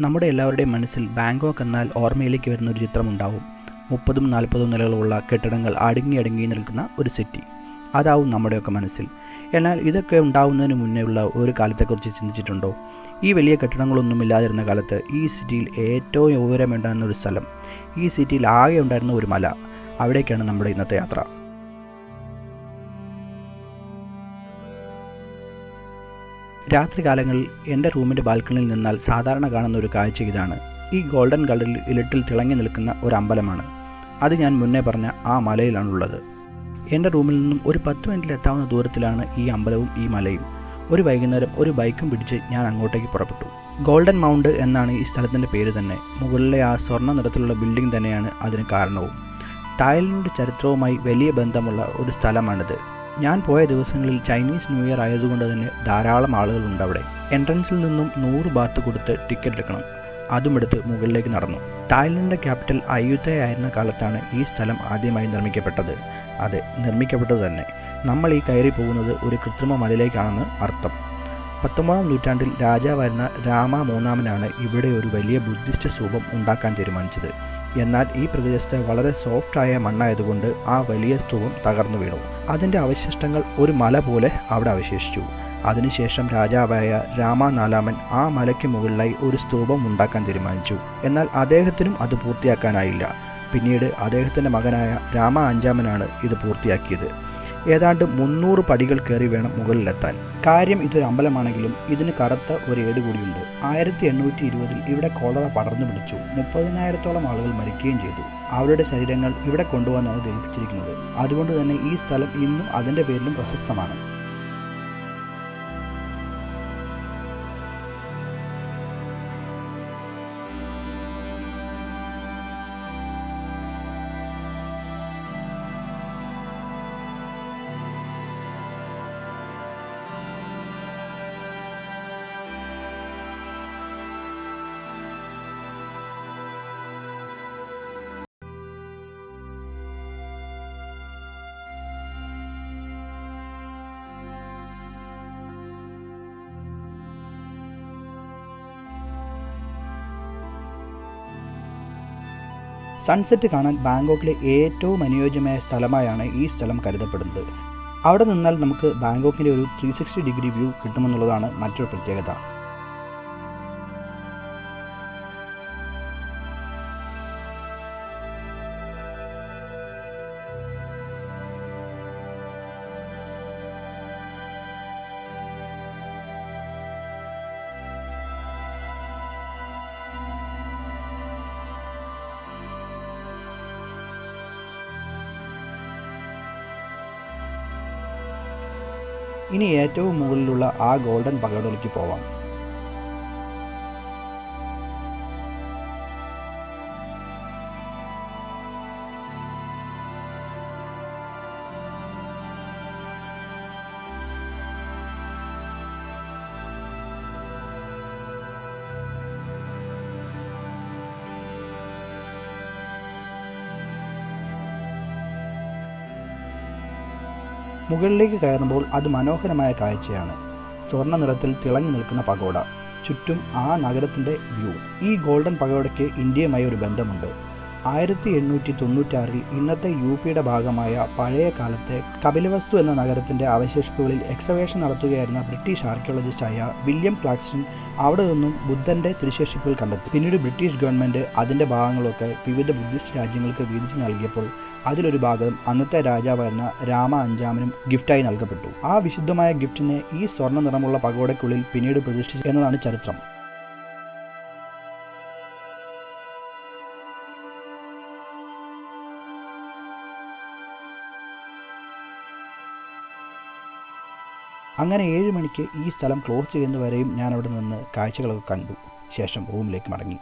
നമ്മുടെ എല്ലാവരുടെയും മനസ്സിൽ ബാങ്കോക്ക് എന്നാൽ ഓർമ്മയിലേക്ക് വരുന്ന ഒരു ചിത്രമുണ്ടാവും. മുപ്പതും നാൽപ്പതും നിലകളുള്ള കെട്ടിടങ്ങൾ അടുങ്ങി അടുങ്ങി നിൽക്കുന്ന ഒരു സിറ്റി അതാവും നമ്മുടെയൊക്കെ മനസ്സിൽ. എന്നാൽ ഇതൊക്കെ ഉണ്ടാവുന്നതിന് മുന്നേ ഉള്ള ഒരു കാലത്തെക്കുറിച്ച് ചിന്തിച്ചിട്ടുണ്ടോ? ഈ വലിയ കെട്ടിടങ്ങളൊന്നും ഇല്ലാതിരുന്ന കാലത്ത് ഈ സിറ്റിയിൽ ഏറ്റവും ഉയരമുണ്ടായിരുന്ന ഒരു സ്ഥലം. ഈ സിറ്റിയിൽ ആകെ ഉണ്ടായിരുന്ന ഒരു മല. അവിടേക്കാണ് നമ്മുടെ ഇന്നത്തെ യാത്ര. രാത്രികാലങ്ങളിൽ എന്റെ റൂമിന്റെ ബാൽക്കണിയിൽ നിന്നാൽ സാധാരണ കാണുന്ന ഒരു കാഴ്ച ഇതാണ്. ഈ ഗോൾഡൻ കളറിൽ ഇരുട്ടിൽ തിളങ്ങി നിൽക്കുന്ന ഒരു അമ്പലമാണ്. അത് ഞാൻ മുന്നേ പറഞ്ഞ ആ മലയിലാണുള്ളത്. എന്റെ റൂമിൽ നിന്നും ഒരു പത്ത് മിനിറ്റിൽ എത്താവുന്ന ദൂരത്തിലാണ് ഈ അമ്പലവും ഈ മലയും. ഒരു വൈകുന്നേരം ഒരു ബൈക്കും പിടിച്ച് ഞാൻ അങ്ങോട്ടേക്ക് പുറപ്പെട്ടു. ഗോൾഡൻ മൗണ്ട് എന്നാണ് ഈ സ്ഥലത്തിന്റെ പേര് തന്നെ. മുകളിലെ ആ സ്വർണ നിറത്തിലുള്ള ബിൽഡിംഗ് തന്നെയാണ് അതിന് കാരണവും. തായ്ലൻഡ് ചരിത്രവുമായി വലിയ ബന്ധമുള്ള ഒരു സ്ഥലമാണിത്. ഞാൻ പോയ ദിവസങ്ങളിൽ ചൈനീസ് ന്യൂ ഇയർ ആയതുകൊണ്ട് തന്നെ ധാരാളം ആളുകളുണ്ട് അവിടെ. എൻട്രൻസിൽ നിന്നും നൂറ് ബാത്ത് കൊടുത്ത് ടിക്കറ്റ് എടുക്കണം. അതും എടുത്ത് മുകളിലേക്ക് നടന്നു. തായ്ലൻഡിന്റെ ക്യാപിറ്റൽ അയോധ്യയായിരുന്ന കാലത്താണ് ഈ സ്ഥലം ആദ്യമായി നിർമ്മിക്കപ്പെട്ടത്. അതെ നിർമ്മിക്കപ്പെട്ടത് തന്നെ. നമ്മൾ ഈ കയറി പോകുന്നത് ഒരു കൃത്രിമ മതിലേക്കാണെന്ന് അർത്ഥം. പത്തൊമ്പതാം നൂറ്റാണ്ടിൽ രാജാവായിരുന്ന രാമ മൂന്നാമനാണ് ഇവിടെ ഒരു വലിയ ബുദ്ധിസ്റ്റ് സ്തൂപം ഉണ്ടാക്കാൻ തീരുമാനിച്ചത്. എന്നാൽ ഈ പ്രദേശത്ത് വളരെ സോഫ്റ്റായ മണ്ണായതുകൊണ്ട് ആ വലിയ സ്തൂപം തകർന്നു വീണു. അതിന്റെ അവശിഷ്ടങ്ങൾ ഒരു മല പോലെ അവിടെ അവശേഷിച്ചു. അതിനുശേഷം രാജാവായ രാമനാലാമൻ ആ മലയ്ക്ക് മുകളിലായി ഒരു സ്തൂപം ഉണ്ടാക്കാൻ തീരുമാനിച്ചു. എന്നാൽ അദ്ദേഹത്തിനും അത് പൂർത്തിയാക്കാനായില്ല. പിന്നീട് അദ്ദേഹത്തിന്റെ മകനായ രാമ അഞ്ചാമനാണ് ഇത് പൂർത്തിയാക്കിയത്. ഏതാണ്ട് മുന്നൂറ് പടികൾ കയറി വേണം മുകളിലെത്താൻ. കാര്യം ഇതൊരു അമ്പലമാണെങ്കിലും ഇതിന് കറുത്ത ഒരു ഏട് കൂടിയുണ്ട്. ആയിരത്തി എണ്ണൂറ്റി ഇരുപതിൽ ഇവിടെ കോളറ പടർന്നു പിടിച്ചു. മുപ്പതിനായിരത്തോളം ആളുകൾ മരിക്കുകയും ചെയ്തു. അവരുടെ ശരീരങ്ങൾ ഇവിടെ കൊണ്ടുവന്നാണ് ധരിപ്പിച്ചിരിക്കുന്നത് അതുകൊണ്ട് തന്നെ ഈ സ്ഥലം ഇന്നും അതിന്റെ പേരിലും പ്രശസ്തമാണ്. സൺസെറ്റ് കാണാൻ ബാങ്കോക്കിലെ ഏറ്റവും അനുയോജ്യമായ സ്ഥലമായാണ് ഈ സ്ഥലം കരുതപ്പെടുന്നത്. അവിടെ നിന്നാൽ നമുക്ക് ബാങ്കോക്കിന്റെ ഒരു ത്രീ ഡിഗ്രി വ്യൂ കിട്ടുമെന്നുള്ളതാണ് മറ്റൊരു പ്രത്യേകത. ഇനി ഏറ്റവും മുകളിലുള്ള ആ ഗോൾഡൻ പകടയിലേക്ക് പോവാം. മുകളിലേക്ക് കയറുമ്പോൾ അത് മനോഹരമായ കാഴ്ചയാണ്. സ്വർണ നിറത്തിൽ തിളങ്ങി നിൽക്കുന്ന പഗോഡ. ചുറ്റും ആ നഗരത്തിന്റെ വ്യൂ. ഈ ഗോൾഡൻ പഗോഡയ്ക്ക് ഇന്ത്യയുമായി ഒരു ബന്ധമുണ്ട്. ആയിരത്തി എണ്ണൂറ്റി തൊണ്ണൂറ്റാറിൽ ഇന്നത്തെ യു പിയുടെ ഭാഗമായ പഴയ കാലത്തെ കപിലവസ്തു എന്ന നഗരത്തിന്റെ അവശേഷിപ്പുകളിൽ എക്സവേഷൻ നടത്തുകയായിരുന്ന ബ്രിട്ടീഷ് ആർക്കിയോളജിസ്റ്റായ വില്യം ക്ലാക്സൺ അവിടെ നിന്നും ബുദ്ധന്റെ തിരുശേഷിപ്പുകൾ കണ്ടെത്തി. പിന്നീട് ബ്രിട്ടീഷ് ഗവൺമെന്റ് അതിന്റെ ഭാഗങ്ങളൊക്കെ വിവിധ ബുദ്ധിസ്റ്റ് രാജ്യങ്ങൾക്ക് വീതിച്ചു നൽകിയപ്പോൾ അതിലൊരു ഭാഗം അന്നത്തെ രാജാവായിരുന്ന രാമ അഞ്ചാമനും ഗിഫ്റ്റായി നൽകപ്പെട്ടു. ആ വിശുദ്ധമായ ഗിഫ്റ്റിനെ ഈ സ്വർണ നിറമുള്ള പകോടയ്ക്കുള്ളിൽ പിന്നീട് പ്രതിഷ്ഠിച്ചു എന്നതാണ് ചരിത്രം. അങ്ങനെ ഏഴ് മണിക്ക് ഈ സ്ഥലം ക്ലോസ് ചെയ്യുന്നവരെയും ഞാൻ അവിടെ നിന്ന് കാഴ്ചകളൊക്കെ കണ്ടു. ശേഷം റൂമിലേക്ക് മടങ്ങി.